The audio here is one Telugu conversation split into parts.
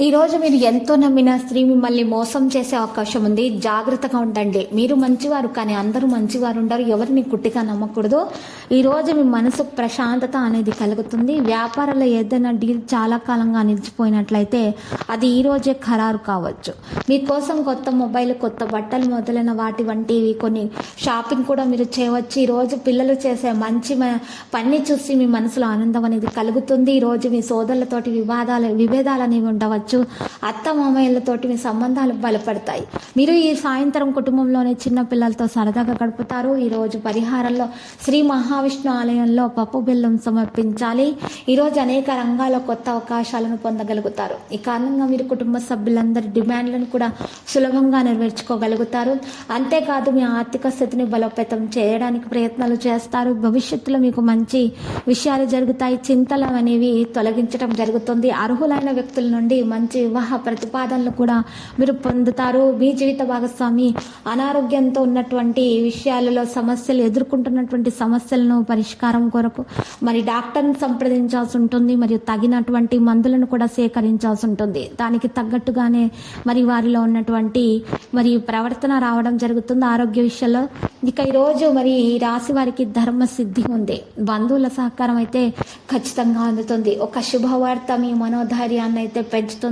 ఈ రోజు మీరు ఎంతో నమ్మిన స్త్రీ మిమ్మల్ని మోసం చేసే అవకాశం ఉంది. జాగ్రత్తగా ఉండండి. మీరు మంచివారు కానీ అందరూ మంచివారు ఉండరు. ఎవరిని కుట్టిగా నమ్మకూడదు. ఈ రోజు మీ మనసు ప్రశాంతత అనేది కలుగుతుంది. వ్యాపారంలో ఏదైనా డీల్ చాలా కాలంగా నిలిచిపోయినట్లయితే అది ఈ రోజే ఖరారు కావచ్చు. మీకోసం కొత్త మొబైల్ కొత్త బట్టలు మొదలైన వాటి వంటివి కొన్ని షాపింగ్ కూడా మీరు చేయవచ్చు. ఈ రోజు పిల్లలు చేసే మంచి మ- పని చూసి మీ మనసులో ఆనందం అనేది కలుగుతుంది. ఈ రోజు మీ సోదరులతోటి వివాదాలు విభేదాలు అనేవి ఉండవచ్చు. అత్త మామయ్యలతోటి మీ సంబంధాలు బలపడతాయి. మీరు ఈ సాయంత్రం కుటుంబంలోనే చిన్న పిల్లలతో సరదాగా గడుపుతారు. ఈరోజు పరిహారంలో శ్రీ మహావిష్ణు ఆలయంలో పప్పు బెల్లం సమర్పించాలి. ఈరోజు అనేక రంగాల్లో కొత్త అవకాశాలను పొందగలుగుతారు. ఈ కారణంగా మీరు కుటుంబ సభ్యులందరి డిమాండ్లను కూడా సులభంగా నెరవేర్చుకోగలుగుతారు. అంతేకాదు మీ ఆర్థిక స్థితిని బలోపేతం చేయడానికి ప్రయత్నాలు చేస్తారు. భవిష్యత్తులో మీకు మంచి విషయాలు జరుగుతాయి. చింతలు అనేవి తొలగించడం జరుగుతుంది. అర్హులైన వ్యక్తుల నుండి మంచి వివాహ ప్రతిపాదనలు కూడా మీరు పొందుతారు. మీ జీవిత భాగస్వామి అనారోగ్యంతో ఉన్నటువంటి విషయాలలో సమస్యలు ఎదుర్కొంటున్నటువంటి సమస్యలను పరిష్కారం కొరకు మరి డాక్టర్ని సంప్రదించాల్సి ఉంటుంది. మరియు తగినటువంటి మందులను కూడా సేకరించాల్సి ఉంటుంది. దానికి తగ్గట్టుగానే మరి వారిలో ఉన్నటువంటి మరి ప్రవర్తన రావడం జరుగుతుంది ఆరోగ్య విషయంలో. ఇక ఈరోజు మరి ఈ రాశి వారికి ధర్మ సిద్ధి ఉంది. బంధువుల సహకారం అయితే ఖచ్చితంగా అందుతుంది. ఒక శుభవార్త మీ మనోధైర్యాన్ని అయితే పెంచుతుంది.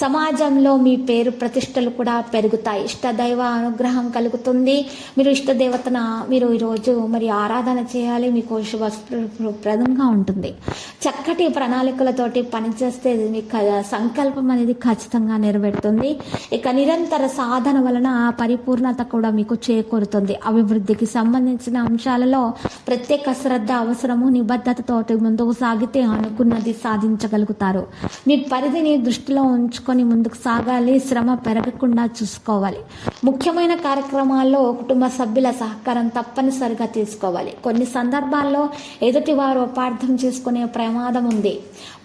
సమాజంలో మీ పేరు ప్రతిష్టలు కూడా పెరుగుతాయి. ఇష్టదైవ అనుగ్రహం కలుగుతుంది. మీరు ఇష్టదేవతన మీరు ఈరోజు మరి ఆరాధన చేయాలి. మీకు శుభప్రదంగా ఉంటుంది. చక్కటి ప్రణాళికలతోటి పనిచేస్తే మీ క- సంకల్పం అనేది ఖచ్చితంగా నెరవేరుతుంది. ఇక నిరంతర సాధన వలన పరిపూర్ణత కూడా మీకు చేకూరుతుంది. అభివృద్ధికి సంబంధించిన అంశాలలో ప్రత్యేక శ్రద్ధ అవసరము. నిబద్ధతతోటి ముందుకు సాగితే అనుకున్నది సాధించగలుగుతారు. మీ పరిధిని దృష్టిలో ఉంచుకొని ముందుకు సాగాలి శ్రమ పెరగకుండా చూసుకోవాలి. ముఖ్యమైన కార్యక్రమాల్లో కుటుంబ సభ్యుల సహకారం తప్పనిసరిగా తీసుకోవాలి. కొన్ని సందర్భాల్లో ఎదుటి వారు అపార్థం చేసుకునే ప్రమాదం ఉంది.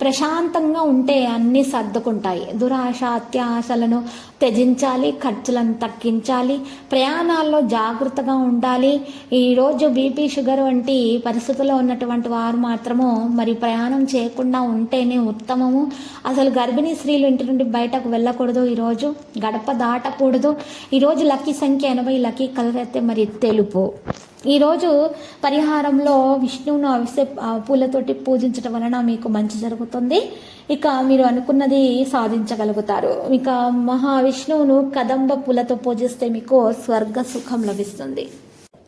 ప్రశాంతంగా ఉంటే అన్నీ సర్దుకుంటాయి. దురాశ అత్యాశలను త్యజించాలి ఖర్చులను తగ్గించాలి ప్రయాణాల్లో జాగ్రత్తగా ఉండాలి. ఈరోజు బీపీ షుగర్ వంటి పరిస్థితుల్లో ఉన్నటువంటి వారు మాత్రము మరి ప్రయాణం చేయకుండా ఉంటేనే ఉత్తమము. అసలు గర్భిణీ స్త్రీలు ఇంటి నుండి బయటకు వెళ్ళకూడదు. ఈరోజు గడప దాటకూడదు. ఈరోజు లక్కీ సంఖ్య ఎనభై లక్కీ కలర్ అయితే మరి తెలుపు. ఈరోజు పరిహారంలో విష్ణువును అవిసె ఆ, పూలతోటి పూజించడం వలన మీకు మంచి జరుగుతుంది. ఇక మీరు అనుకున్నది సాధించగలుగుతారు. ఇక మహావిష్ణువును కదంబ పూలతో పూజిస్తే మీకు స్వర్గ సుఖం లభిస్తుంది.